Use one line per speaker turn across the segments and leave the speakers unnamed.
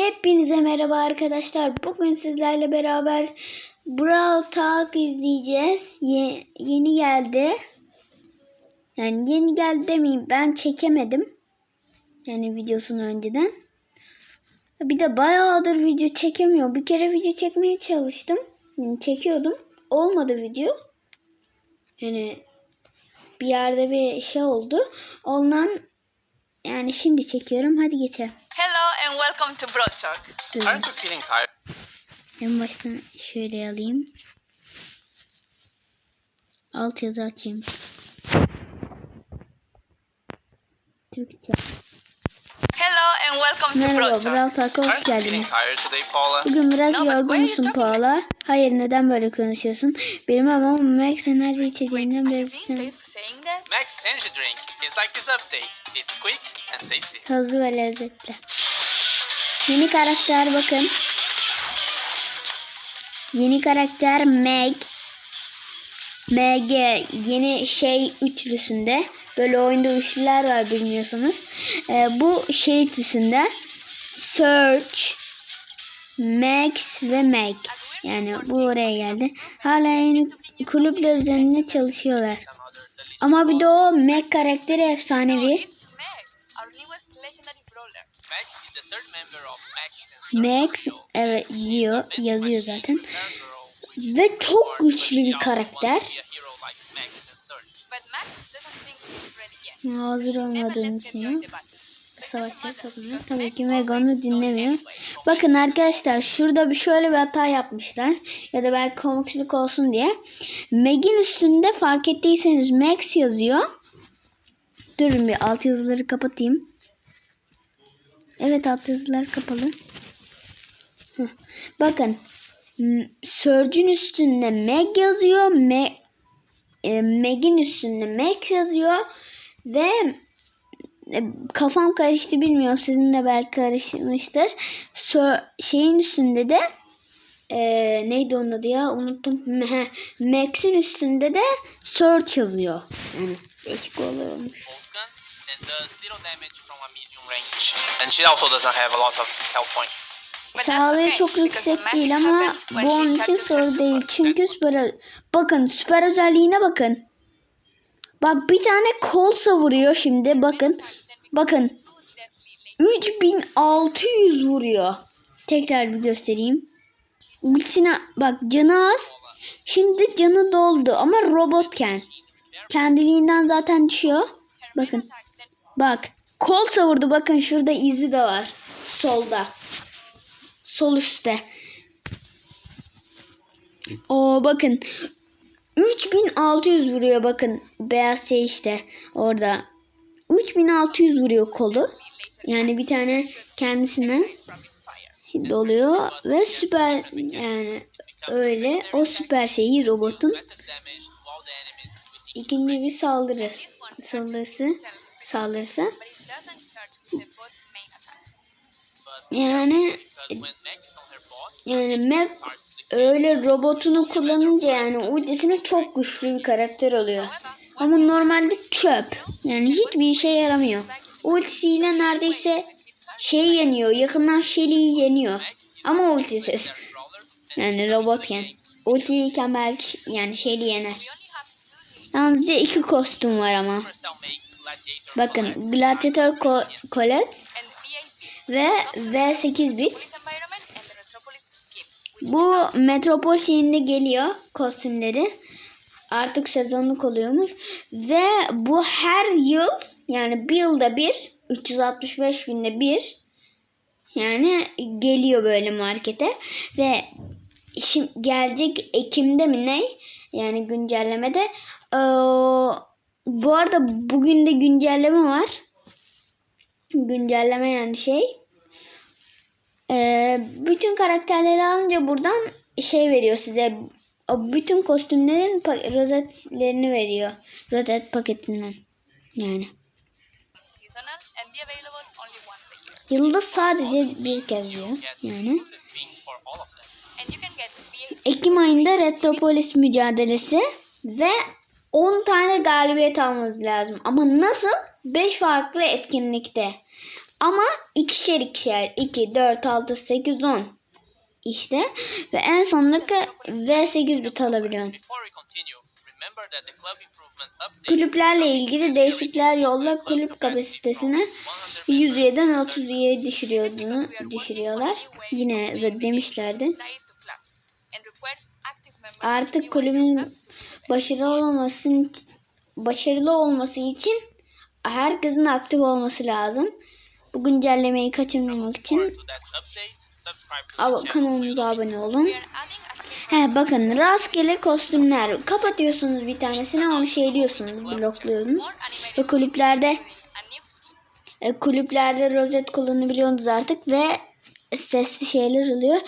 Hepinize merhaba arkadaşlar. Bugün sizlerle beraber Brawl Talk izleyeceğiz. Ye- yeni geldi. Yani yeni geldi demeyeyim. Ben çekemedim. Yani videosunu önceden. Bir de bayağıdır video çekemiyor. Bir kere video çekmeye çalıştım. Yani çekiyordum. Olmadı video. Yani bir yerde bir şey oldu. Ondan yani şimdi çekiyorum. Hadi geçelim.
Hello and welcome to Broad Talk.
Dur.
Aren't you feeling tired?
En baştan şöyle alayım. Alt yazı açayım. Türkçe.
Hello and welcome to
Merhaba. Brawl Talk'a hoş geldiniz.
tired today, Paula?
Bugün biraz
No,
yorgunsun
talking
Paula. Hayır, neden böyle konuşuyorsun? Bilmem ama Max enerji içeceğinden sen
that?
Max Energy Drink is like this update. It's quick and tasty.
hızlı ve lezzetli. Yeni karakter bakın. Yeni karakter Meg. MG yeni şey üçlüsünde. Böyle oyunda üçlüler var bilmiyorsanız. Ee, bu şey üçlüsünde Search, Max ve Meg. Yani bu oraya geldi. Hala yeni kulüpler üzerinde çalışıyorlar. Ama bir de o Meg karakteri efsanevi.
Max
evet yiyor, yazıyor zaten. Ve çok güçlü bir karakter.
İt
Savaşta
doesn't matter,
sokmuyor. Tabii
Meg
ki Meg
knows
dinlemiyor. Bakın arkadaşlar şurada bir şöyle bir hata yapmışlar. Ya da belki komiklik olsun diye. Meg'in üstünde fark ettiyseniz Max yazıyor. Durun bir alt yazıları kapatayım. Evet alt yazılar kapalı. Heh. Bakın. m- Surge'ün üstünde Meg yazıyor. Me e, Meg'in üstünde Max yazıyor. Ve e, kafam karıştı bilmiyorum sizin de belki karışmıştır. Sö- şeyin üstünde de e, neydi onun adı ya unuttum. Max'in üstünde de search yazıyor. Yani değişik oluyormuş.
Gun and she also doesn't have a lot of health points.
But that's
Sağlığı
okay,
çok yüksek değil ama bu onun için soru değil. Çünkü süper bakın süper özelliğine bakın. Bak bir tane kol savuruyor şimdi bakın. Bakın 3600 vuruyor. Tekrar bir göstereyim. Ultisine bak canı az. Şimdi canı doldu ama robotken. Kendiliğinden zaten düşüyor. Bakın. Bak. Kol savurdu. Bakın şurada izi de var. Solda. Sol üstte. O bakın. 3600 vuruyor bakın. Beyaz şey işte orada. 3600 vuruyor kolu. Yani bir tane kendisinden doluyor ve süper yani öyle o süper şeyi robotun ikinci bir saldırı saldırısı saldırısı yani yani
to
öyle robotunu kullanınca yani ultisine çok güçlü bir karakter oluyor. Ama normalde çöp. Yani hiçbir işe yaramıyor. Ultisiyle neredeyse şey yeniyor. Yakından Shelly'yi yeniyor. Ama ultisiz. Yani robotken. Ultiyken belki yani Shelly yener. Yalnızca iki kostüm var ama. Bakın Gladiator Colette ve V8 bit. Bu Metropol şeyinde geliyor kostümleri. Artık sezonluk oluyormuş. Ve bu her yıl yani bir yılda bir 365 günde bir yani geliyor böyle markete ve şimdi gelecek Ekim'de mi ne? Yani güncellemede. Ee, bu arada bugün de güncelleme var. Güncelleme yani şey. Ee, bütün karakterleri alınca buradan şey veriyor size. Bütün kostümlerin rozetlerini veriyor. Rozet paketinden. Yani. Yılda sadece bir kez diyor. Yani. Ekim ayında Retropolis mücadelesi ve 10 tane galibiyet almanız lazım. Ama nasıl? 5 farklı etkinlikte. Ama ikişer ikişer 2, 4, 6, 8, 10 işte ve en sondaki V8 bit alabiliyorsun. Kulüplerle ilgili değişiklikler yolla kulüp kapasitesini 107'den 30'ya düşürüyordu, düşürüyorlar. Yine de demişlerdi. Artık kulübün başarılı olması başarılı olması için herkesin aktif olması lazım. Bu güncellemeyi kaçırmamak için ab- kanalımıza abone olun. He bakın rastgele kostümler kapatıyorsunuz bir tanesini onu şeyliyorsunuz blokluyorsunuz. Ve kulüplerde e, kulüplerde rozet kullanabiliyorsunuz artık ve sesli şeyler oluyor.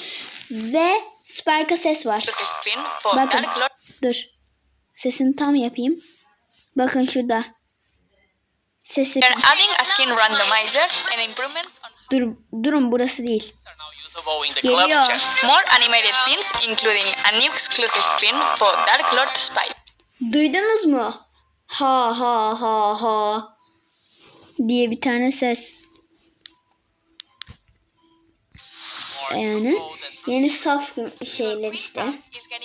Ve Spike'a ses var. Bakın dur. Sesini tam yapayım. Bakın şurada. Sesi.
Adding a skin randomizer and improvements on
Dur, durun burası değil. Geliyor.
more animated pins, including a new exclusive pin for Dark Lord Spike.
Duydunuz mu? Ha ha ha ha diye bir tane ses.
More
Yani yeni saf şeyler işte.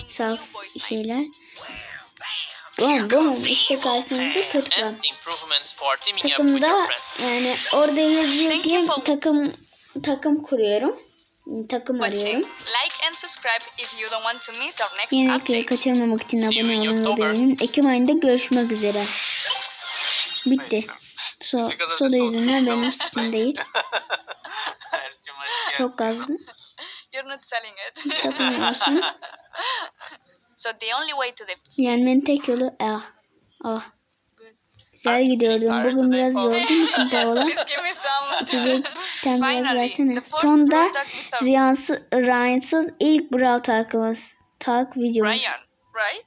Saf şeyler. Bom bom işte karşınızda
your
Takımda yani orada yazıyor ki takım takım kuruyorum. Takım arıyorum.
Like and subscribe if you don't want to miss our next
Yeni
update.
kaçırmamak için abone
in
olun ve
October.
beğenin. Ekim ayında görüşmek üzere. Bitti. So, soda yüzünden benim sütüm değil. Çok
gas.
azdı.
You're not selling it.
Satılmıyorsun.
so the only way to the
Yenmenin tek yolu ah. Ah. Güzel gidiyordum. Bugün biraz yorgun musun Paola? İçecekten biraz
Finally,
versene. Sonda Riyansız, Ryan'sız ilk Brawl talkımız. Talk videomuz.
Ryan, right?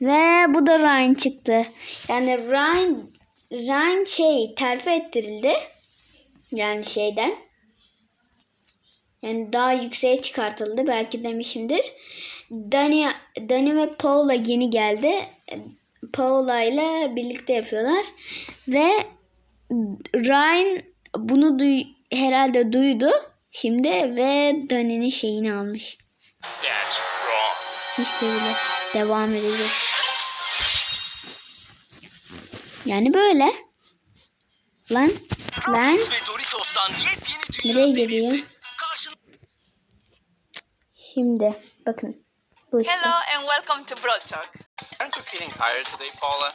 Ve bu da Ryan çıktı. Yani Ryan, Ryan şey terfi ettirildi. Yani şeyden. Yani daha yükseğe çıkartıldı. Belki demişimdir. Dani, Dani ve Paula yeni geldi. Paula ile birlikte yapıyorlar. Ve Ryan bunu duy, herhalde duydu. Şimdi ve Dani'nin şeyini almış.
That's wrong.
Hiç de bile devam edecek. Yani böyle. Lan. Lan. Nereye.
Karşın
Şimdi bakın. Bu işte.
Hello and welcome to Broad Talk.
Aren't you feeling tired today, Paula?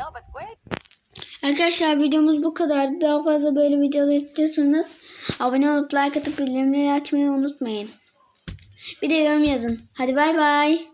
No, but wait.
Arkadaşlar videomuz bu kadar. Daha fazla böyle videolar istiyorsanız abone olup like atıp bildirimleri açmayı unutmayın. Bir de yorum yazın. Hadi bay bay.